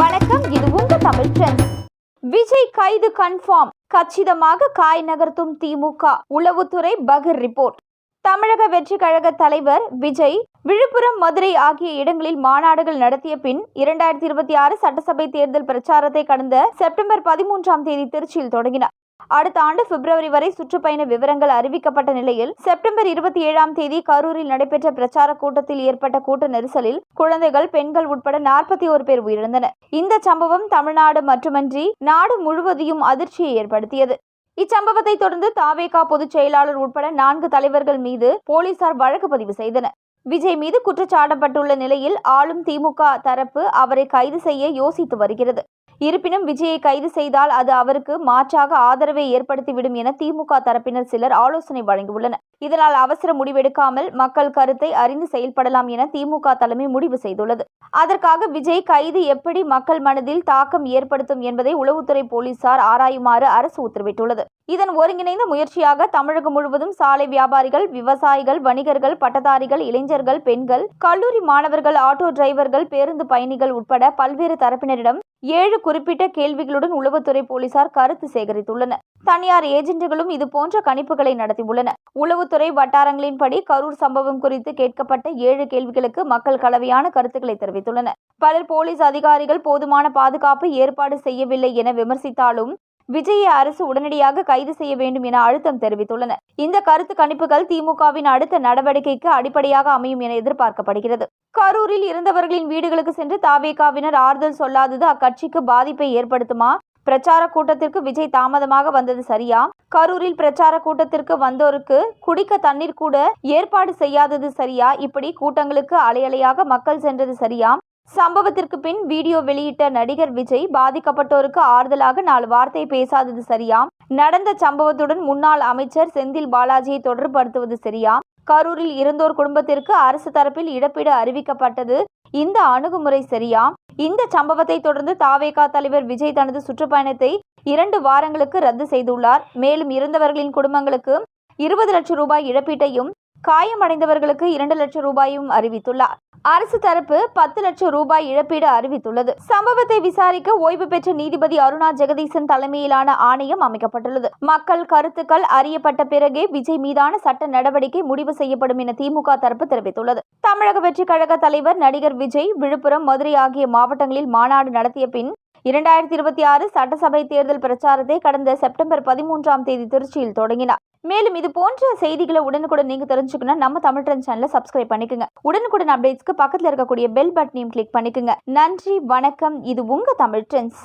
வணக்கம் இது உங்க தமிழ் ட்ரெண்ட் விஜய் கைது கன்ஃபார்ம் கச்சிதமாக காய் நகர்த்தும் திமுக. உளவுத்துறை பகர் ரிப்போர்ட் தமிழக வெற்றி கழக தலைவர் விஜய் விழுப்புரம் மதுரை ஆகிய இடங்களில் மாநாடுகள் நடத்திய பின் இரண்டாயிரத்தி இருபத்தி ஆறு சட்டசபை தேர்தல் பிரச்சாரத்தை கடந்த செப்டம்பர் பதிமூன்றாம் தேதி திருச்சியில் தொடங்கினார். அடுத்த ஆண்டு பிப்ரவரி வரை சுற்றுப்பயண விவரங்கள் அறிவிக்கப்பட்ட நிலையில் செப்டம்பர் இருபத்தி ஏழாம் தேதி கரூரில் நடைபெற்ற பிரச்சார கூட்டத்தில் ஏற்பட்ட கூட்ட நெரிசலில் குழந்தைகள் பெண்கள் உட்பட நாற்பத்தி ஒரு பேர் உயிரிழந்தனர். இந்த சம்பவம் தமிழ்நாடு மட்டுமன்றி நாடு முழுவதையும் அதிர்ச்சியை ஏற்படுத்தியது. இச்சம்பவத்தை தொடர்ந்து தாவேகா பொதுச் செயலாளர் உட்பட நான்கு தலைவர்கள் மீது போலீசார் வழக்கு பதிவு செய்தனர். விஜய் மீது குற்றச்சாட்டப்பட்டுள்ள நிலையில் ஆளும் திமுக தரப்பு அவரை கைது செய்ய யோசித்து வருகிறது. இருப்பினும் விஜயை கைது செய்தால் அது அவருக்கு மாற்றாக ஆதரவை ஏற்படுத்திவிடும் என திமுக தரப்பினர் சிலர் ஆலோசனை வழங்கியுள்ளனர். இதனால் அவசர முடிவெடுக்காமல் மக்கள் கருத்தை அறிந்து செயல்படலாம் என திமுக தலைமை முடிவு செய்துள்ளது. அதற்காக விஜய் கைது எப்படி மக்கள் மனதில் தாக்கம் ஏற்படுத்தும் என்பதை உளவுத்துறை போலீசார் ஆராயுமாறு அரசு உத்தரவிட்டுள்ளது. இதன் ஒருங்கிணைந்த முயற்சியாக தமிழகம் முழுவதும் சாலை வியாபாரிகள் விவசாயிகள் வணிகர்கள் பட்டதாரிகள் இளைஞர்கள் பெண்கள் கல்லூரி மாணவர்கள் ஆட்டோ டிரைவர்கள் பேருந்து பயணிகள் உட்பட பல்வேறு தரப்பினரிடம் ஏழு குறிப்பிட்ட கேள்விகளுடன் உளவுத்துறை போலீசார் கருத்து சேகரித்துள்ளனர். தனியார் ஏஜென்ட்டுகளும் இது போன்ற கணிப்புகளை நடத்தியுள்ளனர். உளவுத்துறை வட்டாரங்களின்படி கரூர் சம்பவம் குறித்து கேட்கப்பட்ட ஏழு கேள்விகளுக்கு மக்கள் கலவையான கருத்துக்களை தெரிவித்துள்ளனர். பலர் போலீஸ் அதிகாரிகள் போதுமான பாதுகாப்பு ஏற்பாடு செய்யவில்லை என விமர்சித்தாலும் விஜயை அரசு உடனடியாக கைது செய்ய வேண்டும் என அழுத்தம் தெரிவித்துள்ளனர். இந்த கருத்து கணிப்புகள் திமுகவின் அடுத்த நடவடிக்கைக்கு அடிப்படையாக அமையும் என எதிர்பார்க்கப்படுகிறது. கரூரில் இருந்தவர்களின் வீடுகளுக்கு சென்று தாவேகாவினர் ஆறுதல் சொல்லாதது அக்கட்சிக்கு பாதிப்பை ஏற்படுத்துமா? பிரச்சார கூட்டத்திற்கு விஜய் தாமதமாக வந்தது சரியா? கரூரில் பிரச்சார கூட்டத்திற்கு வந்தோருக்கு குடிக்க தண்ணீர் கூட ஏற்பாடு செய்யாதது சரியா? இப்படி கூட்டங்களுக்கு அலையலையாக மக்கள் சென்றது சரியா? சம்பவத்திற்கு பின் வீடியோ வெளியிட்ட நடிகர் விஜய் பாதிக்கப்பட்டோருக்கு ஆறுதலாக நாலு வார்த்தை பேசாதது சரியா? நடந்த சம்பவத்துடன் முன்னாள் அமைச்சர் செந்தில் பாலாஜியை தொடர்படுத்துவது சரியா? கரூரில் இருந்தோர் குடும்பத்திற்கு அரசு தரப்பில் இழப்பீடு அறிவிக்கப்பட்டது. இந்த அணுகுமுறை சரியா? இந்த சம்பவத்தை தொடர்ந்து தாவேகா தலைவர் விஜய் தனது சுற்றுப்பயணத்தை இரண்டு வாரங்களுக்கு ரத்து செய்துள்ளார். மேலும் இறந்தவர்களின் குடும்பங்களுக்கு இருபது லட்சம் ரூபாய் இழப்பீட்டையும் காயமடைந்தவர்களுக்கு இரண்டு லட்சம் ரூபாயும் அறிவித்துள்ளார். அரசு தரப்பு பத்து லட்சம் ரூபாய் இழப்பீடு அறிவித்துள்ளது. சம்பவத்தை விசாரிக்க ஓய்வு பெற்ற நீதிபதி அருணா ஜெகதீசன் தலைமையிலான ஆணையம் அமைக்கப்பட்டுள்ளது. மக்கள் கருத்துக்கள் அறியப்பட்ட பிறகே விஜய் மீதான சட்ட நடவடிக்கை முடிவு செய்யப்படும் என திமுக தரப்பு தெரிவித்துள்ளது. தமிழக வெற்றி கழக தலைவர் நடிகர் விஜய் விழுப்புரம் மதுரை ஆகிய மாவட்டங்களில் மாநாடு நடத்திய பின் இரண்டாயிரத்தி இருபத்தி ஆறு சட்டசபை தேர்தல் பிரச்சாரத்தை கடந்த செப்டம்பர் பதிமூன்றாம் தேதி திருச்சியில் தொடங்கினார். மேலும் இது போன்ற செய்திகளை உடனுக்குடன் நீங்க தெரிஞ்சுக்கணும் நம்ம தமிழ் ட்ரெண்ட் சேனலை சப்ஸ்கிரைப் பண்ணிக்கோங்க. உடனுக்குடன் அப்டேட்ஸ்க்கு பக்கத்தில் இருக்கக்கூடிய பெல் பட்டனையும் கிளிக் பண்ணிக்கோங்க. நன்றி வணக்கம். இது உங்க தமிழ் ட்ரெண்ட்ஸ்.